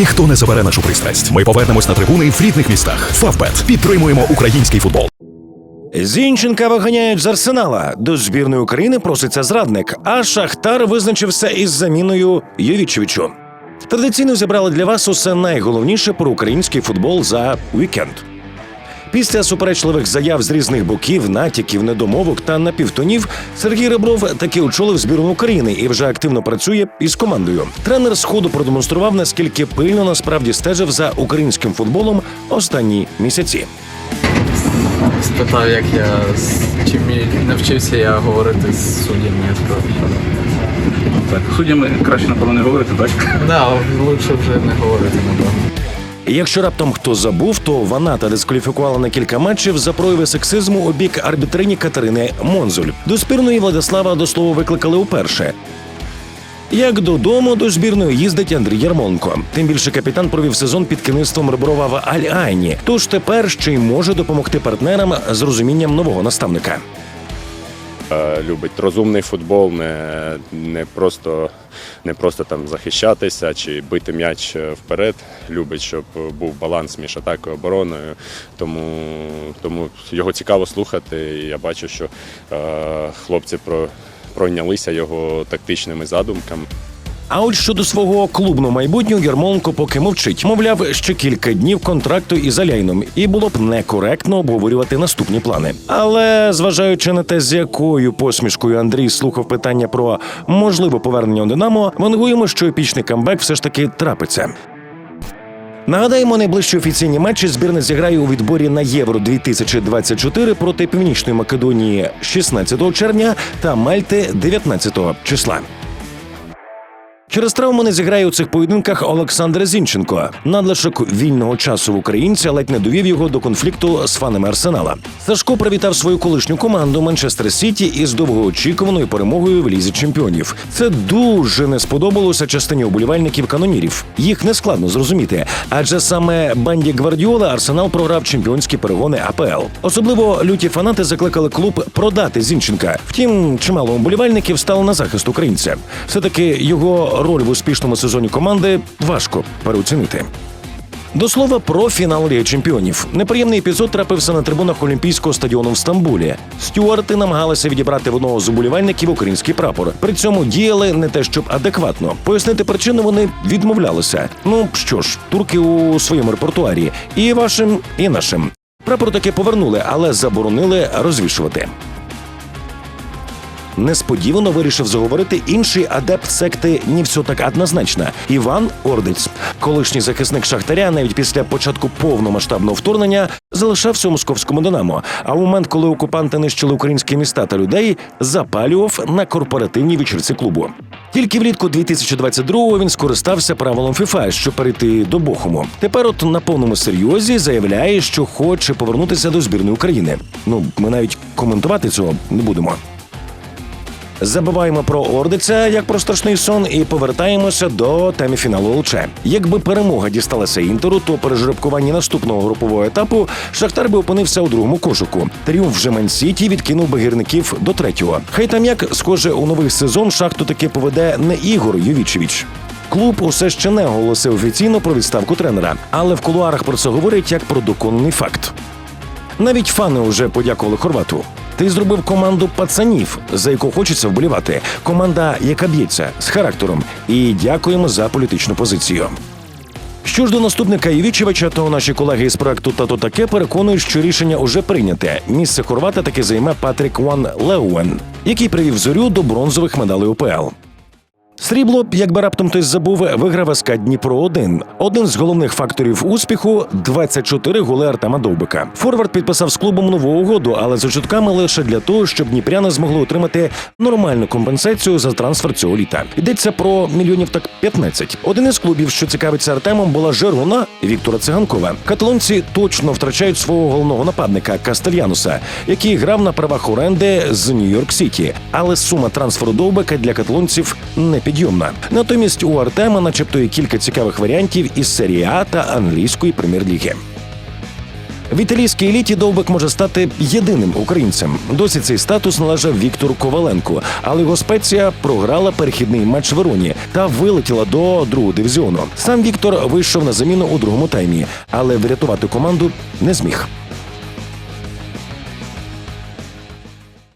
Ніхто не забере нашу пристрасть. Ми повернемось на трибуни в рідних містах. Фавбет підтримуємо український футбол. Зінченка виганяють з арсенала. До збірної України проситься зрадник, а Шахтар визначився із заміною Йовічевичу. Традиційно зібрали для вас усе найголовніше про український футбол за вікенд. Після суперечливих заяв з різних боків, натяків, недомовок та напівтонів Сергій Ребров таки очолив збірну України і вже активно працює із командою. Тренер сходу продемонстрував, наскільки пильно насправді стежив за українським футболом останні місяці. спитав, як я з чим навчився я говорити з суддями. Так, суддями краще, напевно, не говорити, так? да, лучше вже не говорити, напевно. Якщо раптом хто забув, то Ваната дискваліфікувала на кілька матчів за прояви сексизму у бік арбітрині Катерини Монзуль. До спірної Владислава до слова викликали уперше. Як додому до збірної їздить Андрій Ярмонко. Тим більше капітан провів сезон під керівництвом Реброва в Аль-Айні. Тож тепер ще й може допомогти партнерам з розумінням нового наставника. Е, любить розумний футбол, не, не, просто, не просто там захищатися чи бити м'яч е, вперед. Любить, щоб був баланс між атакою і обороною. Тому, тому його цікаво слухати. І я бачу, що е, хлопці про, пройнялися його тактичними задумками. А от щодо свого клубного майбутнього Ярмоленко поки мовчить. Мовляв, ще кілька днів контракту із Аляйном, і було б некоректно обговорювати наступні плани. Але зважаючи на те, з якою посмішкою Андрій слухав питання про можливе повернення у Динамо, вангуємо, що епічний камбек все ж таки трапиться. Нагадаємо, найближчі офіційні матчі збірна зіграє у відборі на Євро 2024 проти Північної Македонії 16 червня та Мальти 19 числа. Через травму не зіграє у цих поєдинках Олександр Зінченко. Надлишок вільного часу в українця ледь не довів його до конфлікту з фанами Арсенала. Сашко привітав свою колишню команду Манчестер Сіті із довгоочікуваною перемогою в лізі чемпіонів. Це дуже не сподобалося частині уболівальників канонірів. Їх не складно зрозуміти, адже саме банді Гвардіола Арсенал програв чемпіонські перегони АПЛ. Особливо люті фанати закликали клуб продати Зінченка. Втім, чимало уболівальників стало на захист українця. Все таки його роль в успішному сезоні команди важко переоцінити. До слова про фінал Ліги Чемпіонів. Неприємний епізод трапився на трибунах Олімпійського стадіону в Стамбулі. Стюарти намагалися відібрати в одного з уболівальників український прапор. При цьому діяли не те, щоб адекватно. Пояснити причину вони відмовлялися. Ну що ж, турки у своєму репертуарі і вашим, і нашим. Прапор таки повернули, але заборонили розвішувати. Несподівано вирішив заговорити інший адепт секти «Не все так однозначно» Іван Ордиць. Колишній захисник Шахтаря навіть після початку повномасштабного вторгнення залишався у московському Динамо. А в момент, коли окупанти нищили українські міста та людей, запалював на корпоративній вечірці клубу. Тільки влітку 2022-го він скористався правилом ФІФА, щоб перейти до Бохуму. Тепер, от на повному серйозі, заявляє, що хоче повернутися до збірної України. Ну ми навіть коментувати цього не будемо. Забуваємо про Ордиця як про страшний сон і повертаємося до теми фіналу ЛЧ. Якби перемога дісталася інтеру, то при наступного групового етапу Шахтар би опинився у другому кошику. Тріумф же Ман-Сіті відкинув би гірників до третього. Хай там як схоже у новий сезон шахту таки поведе не Ігор Ювічевич. Клуб усе ще не оголосив офіційно про відставку тренера, але в кулуарах про це говорять як про доконний факт. Навіть фани вже подякували Хорвату. Ти зробив команду пацанів, за яку хочеться вболівати. Команда, яка б'ється з характером. І дякуємо за політичну позицію. Що ж до наступника Євічевича, то наші колеги із проекту Тато таке переконують, що рішення уже прийняте. Місце хорвата таки займе Патрік Ван Леуен, який привів зорю до бронзових медалей УПЛ. Срібло, якби раптом хтось забув, виграв СК Дніпро 1 Один з головних факторів успіху 24 голи Артема Довбика. Форвард підписав з клубом нову угоду, але за чутками лише для того, щоб дніпряни змогли отримати нормальну компенсацію за трансфер цього літа. Йдеться про мільйонів так 15. Один із клубів, що цікавиться Артемом, була Жерона Віктора Циганкова. Каталонці точно втрачають свого головного нападника Кастельянуса, який грав на правах оренди з Нью-Йорк Сіті. Але сума трансферу Довбика для каталонців не підйомна. Натомість у Артема, начебто, є кілька цікавих варіантів із серії А та англійської прем'єр-ліги. В італійській еліті Довбик може стати єдиним українцем. Досі цей статус належав Віктору Коваленку, але його спеція програла перехідний матч Вероні та вилетіла до другого дивізіону. Сам Віктор вийшов на заміну у другому таймі, але врятувати команду не зміг.